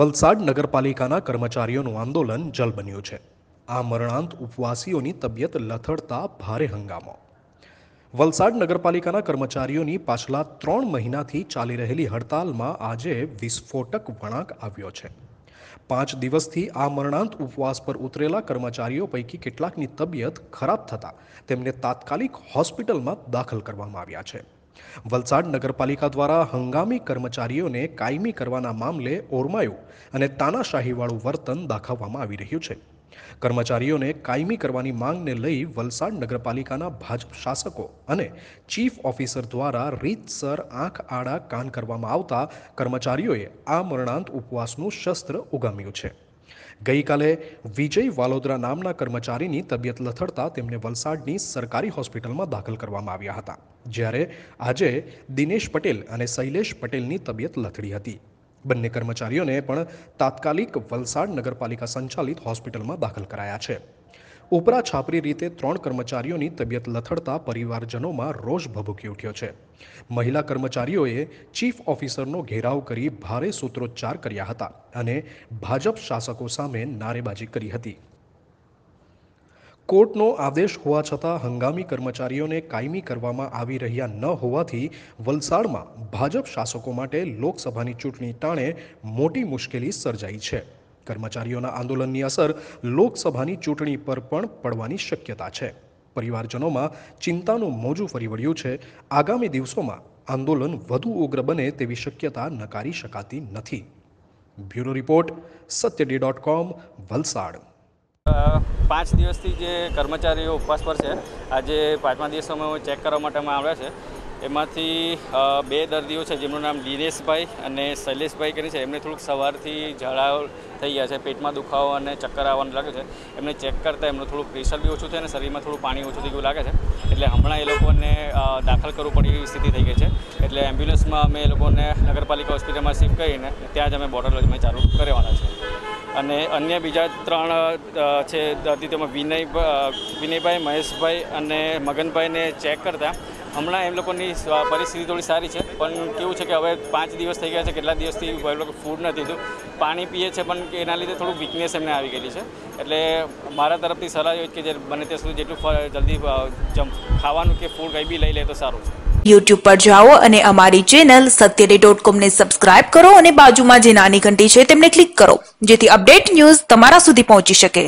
વલસાડ નગરપાલિકાના કર્મચારીઓનું આંદોલન જલ બન્યું છે. આ મરણાંત ઉપવાસીઓની તબિયત લથડતા ભારે હંગામો. વલસાડ નગરપાલિકાના કર્મચારીઓની પાછલા ત્રણ મહિનાથી ચાલી રહેલી હડતાલમાં આજે વિસ્ફોટક વળાંક આવ્યો છે. પાંચ દિવસથી આ મરણાંત ઉપવાસ પર ઉતરેલા કર્મચારીઓ પૈકી કેટલાકની તબિયત ખરાબ થતાં તેમને તાત્કાલિક હોસ્પિટલમાં દાખલ કરવામાં આવ્યા છે. વલસાડ નગરપાલિકા દ્વારા હંગામી કર્મચારીઓને કાયમી કરવાના મામલે ઓરમાયું અને તાનાશાહીવાળું વર્તન દાખવવામાં આવી રહ્યું છે. કર્મચારીઓને કાયમી કરવાની માંગને લઈ વલસાડ નગરપાલિકાના ભાજપ શાસકો અને ચીફ ઓફિસર દ્વારા રીતસર આંખ આડા કાન કરવામાં આવતા કર્મચારીઓએ આ મરણાંત ઉપવાસનું શસ્ત્ર ઉગામ્યું છે. ગઈકાલે વિજય વાલોદરા નામના કર્મચારીની તબિયત લથડતા તેમને વલસાડની સરકારી હોસ્પિટલમાં દાખલ કરવામાં આવ્યા હતા, જ્યારે આજે દિનેશ પટેલ અને શૈલેષ પટેલની તબિયત લથડી હતી. બંને કર્મચારીઓને પણ તાત્કાલિક વલસાડ નગરપાલિકા સંચાલિત હોસ્પિટલમાં દાખલ કરાયા છે. ઉપરા છાપરી રીતે ત્રણ કર્મચારીઓની તબિયત લથડતા પરિવારજનોમાં રોષ ભભૂકી ઉઠ્યો છે. મહિલા કર્મચારીઓએ ચીફ ઓફિસરનો ઘેરાવ કરી ભારે સૂત્રોચ્ચાર કર્યા હતા અને ભાજપ શાસકો સામે નારેબાજી કરી હતી. કોર્ટનો આદેશ હોવા છતાં હંગામી કર્મચારીઓને કાયમી કરવામાં આવી રહ્યા ન હોવાથી વલસાડમાં ભાજપ શાસકો માટે લોકસભાની ચૂંટણી ટાણે મોટી મુશ્કેલી સર્જાઈ છે. કર્મચારીઓના આંદોલનની અસર લોકસભાની ચૂંટણી પર પણ પડવાની શક્યતા છે. પરિવારજનોમાં ચિંતાનું મોજું ફરી વળ્યું છે. આગામી દિવસોમાં આંદોલન વધુ ઉગ્ર બને તેવી શક્યતા નકારી શકાતી નથી. Bureau report, સત્યડી dot com, Valsad. પાંચ દિવસથી જે કર્મચારીઓ ઉપવાસ પર છે, આજે પાંચમા દિવસોમાં ચેક કરવા માટે અમે આવ્યા છે. એમાંથી બે દર્દીઓ છે જેમનું નામ દિનેશભાઈ અને શૈલેષભાઈ કરી છે. એમને થોડુંક સવારથી ઝાડા થઈ ગયા છે, પેટમાં દુખાવો અને ચક્કર આવવાનું લાગે છે. એમને ચેક કરતાં એમનું થોડું પ્રેશર બી ઓછું છે અને શરીરમાં થોડું પાણી ઓછું થઈ ગયું લાગે છે. એટલે હમણાં એ લોકોને દાખલ કરવું પડે એવી સ્થિતિ થઈ ગઈ છે. એટલે એમ્બ્યુલન્સમાં અમે એ લોકોને નગરપાલિકા હોસ્પિટલમાં શિફ્ટ કરીને ત્યાં જ અમે બોર્ડર અમે ચાલુ કરવાના છે. અને અન્ય બીજા ત્રણ છે દર્દી તેમાં વિનય વિનયભાઈ, મહેશભાઈ અને મગનભાઈને ચેક કરતા હમણાં એમ લોકોની પરિસ્થિતિ થોડી સારી છે, પણ કેવું છે કે હવે પાંચ દિવસ થઈ ગયા છે, કેટલા દિવસથી એ લોકો ફૂડ નથી લીધું. પાણી પીએ છે, પણ એના લીધે થોડું વીકનેસ એમને આવી ગયેલી છે. એટલે મારા તરફથી સલાહ જ કે જે બને ત્યાં સુધી જેટલું જલ્દી ખાવાનું કે ફૂડ કંઈ બી લઈ લે તો સારું છે. યુટ્યુબ પર જાઓ અને અમારી ચેનલ સત્યડે ડોટ કોમને સબસ્ક્રાઇબ કરો અને બાજુમાં જે નાની ઘંટી છે, તેમને ક્લિક કરો, જેથી અપડેટ ન્યૂઝ તમારા સુધી પહોંચી શકે.